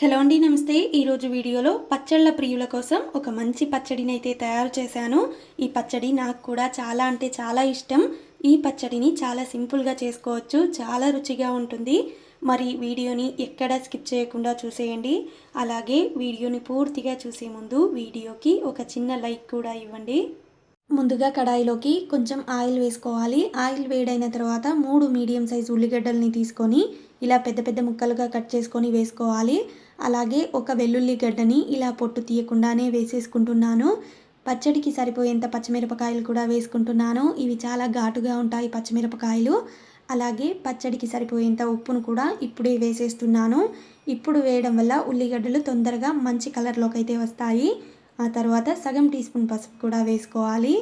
Hello అండి నమస్తే. ఈరోజు వీడియోలో పచ్చళ్ళ ప్రియుల కోసం ఒక మంచి పచ్చడిని అయితే తయారు చేశాను. ఈ పచ్చడి నాకు కూడా చాలా అంటే చాలా ఇష్టం. ఈ పచ్చడిని చాలా సింపుల్గా చేసుకోవచ్చు. చాలా రుచిగా ఉంటుంది. మరి వీడియోని ఎక్కడ స్కిప్ చేయకుండా చూసేయండి. అలాగే వీడియోని పూర్తిగా చూసే ముందు వీడియోకి ఒక చిన్న లైక్ కూడా ఇవ్వండి. ముందుగా కడాయిలోకి కొంచెం ఆయిల్ వేసుకోవాలి. ఆయిల్ వేడైన తర్వాత మూడు మీడియం సైజు ఉల్లిగడ్డల్ని తీసుకొని ఇలా పెద్ద పెద్ద ముక్కలుగా కట్ చేసుకొని వేసుకోవాలి. అలాగే ఒక వెల్లుల్లి గడ్డని ఇలా పొట్టు తీయకుండానే వేసేసుకుంటున్నాను. పచ్చడికి సరిపోయేంత పచ్చిమిరపకాయలు కూడా వేసుకుంటున్నాను. ఇవి చాలా ఘాటుగా ఉంటాయి పచ్చిమిరపకాయలు. అలాగే పచ్చడికి సరిపోయేంత ఉప్పును కూడా ఇప్పుడే వేసేస్తున్నాను. ఇప్పుడు వేయడం వల్ల ఉల్లిగడ్డలు తొందరగా మంచి కలర్లోకి అయితే వస్తాయి. ఆ తర్వాత సగం టీ స్పూన్ పసుపు కూడా వేసుకోవాలి.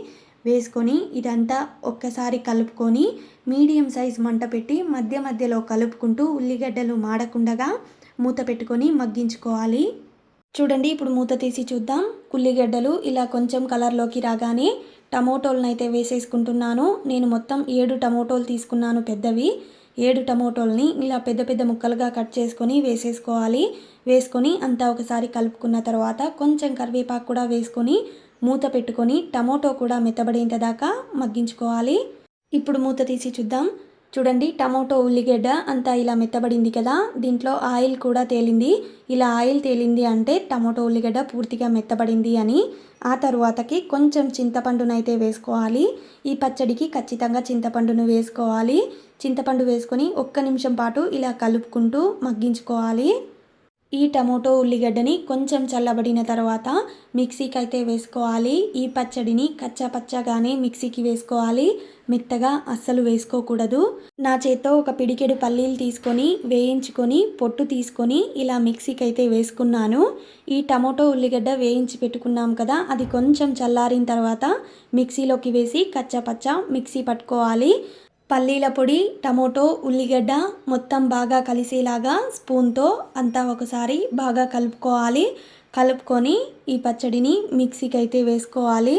వేసుకొని ఇదంతా ఒక్కసారి కలుపుకొని మీడియం సైజ్ మంట పెట్టి మధ్య మధ్యలో కలుపుకుంటూ ఉల్లిగడ్డలు మాడకుండగా మూత పెట్టుకొని మగ్గించుకోవాలి. చూడండి ఇప్పుడు మూత తీసి చూద్దాం. ఉల్లిగడ్డలు ఇలా కొంచెం కలర్లోకి రాగానే టమోటోలను అయితే వేసేసుకుంటున్నాను. నేను మొత్తం ఏడు టమోటోలు తీసుకున్నాను పెద్దవి. ఏడు టమోటోల్ని ఇలా పెద్ద పెద్ద ముక్కలుగా కట్ చేసుకొని వేసేసుకోవాలి. వేసుకొని అంతా ఒకసారి కలుపుకున్న తర్వాత కొంచెం కరివేపాకు కూడా వేసుకొని మూత పెట్టుకొని టమోటో కూడా మెత్తబడేంత దాకా మగ్గించుకోవాలి. ఇప్పుడు మూత తీసి చూద్దాం. చూడండి టమోటో ఉల్లిగడ్డ అంతా ఇలా మెత్తబడింది కదా దీంట్లో ఆయిల్ కూడా తేలింది. ఇలా ఆయిల్ తేలింది అంటే టమోటో ఉల్లిగడ్డ పూర్తిగా మెత్తబడింది అని. ఆ తరువాతకి కొంచెం చింతపండునైతే వేసుకోవాలి. ఈ పచ్చడికి ఖచ్చితంగా చింతపండును వేసుకోవాలి. చింతపండు వేసుకొని ఒక్క నిమిషం పాటు ఇలా కలుపుకుంటూ మగ్గించుకోవాలి. ఈ టమోటో ఉల్లిగడ్డని కొంచెం చల్లబడిన తర్వాత మిక్సీకి అయితే వేసుకోవాలి. ఈ పచ్చడిని కచ్చా పచ్చగానే మిక్సీకి వేసుకోవాలి. మెత్తగా అస్సలు వేసుకోకూడదు. నా చేత్తో ఒక పిడికెడు పల్లీలు తీసుకొని వేయించుకొని పొట్టు తీసుకొని ఇలా మిక్సీకి అయితే వేసుకున్నాను. ఈ టమోటో ఉల్లిగడ్డ వేయించి పెట్టుకున్నాం కదా అది కొంచెం చల్లారిన తర్వాత మిక్సీలోకి వేసి కచ్చా పచ్చా మిక్సీ పట్టుకోవాలి. పల్లీల పొడి టమోటో ఉల్లిగడ్డ మొత్తం బాగా కలిసేలాగా స్పూన్తో అంతా ఒకసారి బాగా కలుపుకోవాలి. కలుపుకొని ఈ పచ్చడిని మిక్సీకి అయితే వేసుకోవాలి.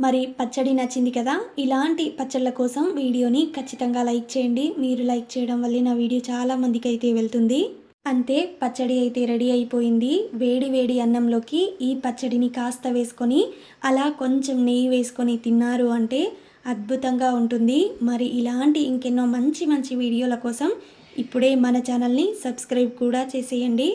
మరి పచ్చడి నచ్చింది కదా? ఇలాంటి పచ్చళ్ళ కోసం వీడియోని ఖచ్చితంగా లైక్ చేయండి. మీరు లైక్ చేయడం వల్లే నా వీడియో చాలా మందికి అయితే వెళ్తుంది. అంతే పచ్చడి అయితే రెడీ అయిపోయింది. వేడి వేడి అన్నంలోకి ఈ పచ్చడిని కాస్త వేసుకొని అలా కొంచెం నెయ్యి వేసుకొని తిన్నారు అంటే అద్భుతంగా ఉంటుంది. మరి ఇలాంటి ఇంకెన్నో మంచి మంచి వీడియోల కోసం ఇప్పుడే మన ఛానల్ని సబ్స్క్రైబ్ కూడా చేసేయండి.